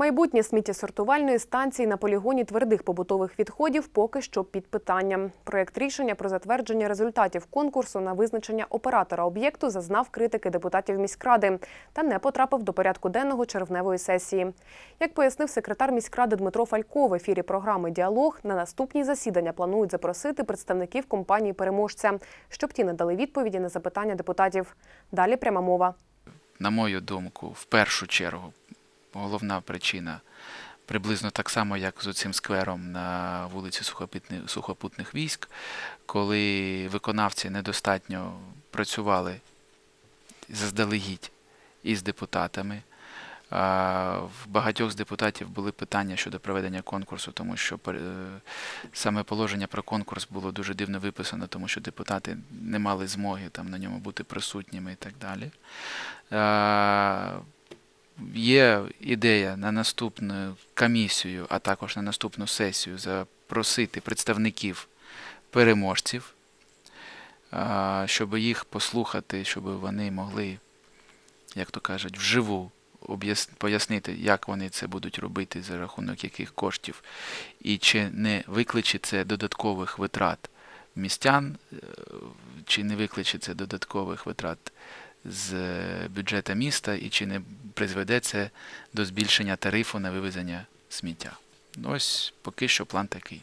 Майбутнє сміттєсортувальної станції на полігоні твердих побутових відходів поки що під питанням. Проєкт рішення про затвердження результатів конкурсу на визначення оператора об'єкту зазнав критики депутатів міськради та не потрапив до порядку денного червневої сесії. Як пояснив секретар міськради Дмитро Фалько в ефірі програми Діалог, на наступні засідання планують запросити представників компанії переможця, щоб ті надали відповіді на запитання депутатів. Далі пряма мова. на мою думку, в першу чергу, головна причина приблизно так само, як з оцим сквером на вулиці Сухопутних військ, коли виконавці недостатньо працювали заздалегідь із депутатами. В багатьох з депутатів були питання щодо проведення конкурсу, тому що е, саме положення про конкурс було дуже дивно виписано, тому що депутати не мали змоги там на ньому бути присутніми і так далі. Є ідея на наступну комісію, а також на наступну сесію запросити представників переможців, щоб їх послухати, щоб вони могли, як то кажуть, вживу пояснити, як вони це будуть робити, за рахунок яких коштів, і чи не викличе це додаткових витрат містян, е, чи не викличе це додаткових витрат з бюджету міста, і чи не призведе це до збільшення тарифу на вивезення сміття. Ось поки що план такий.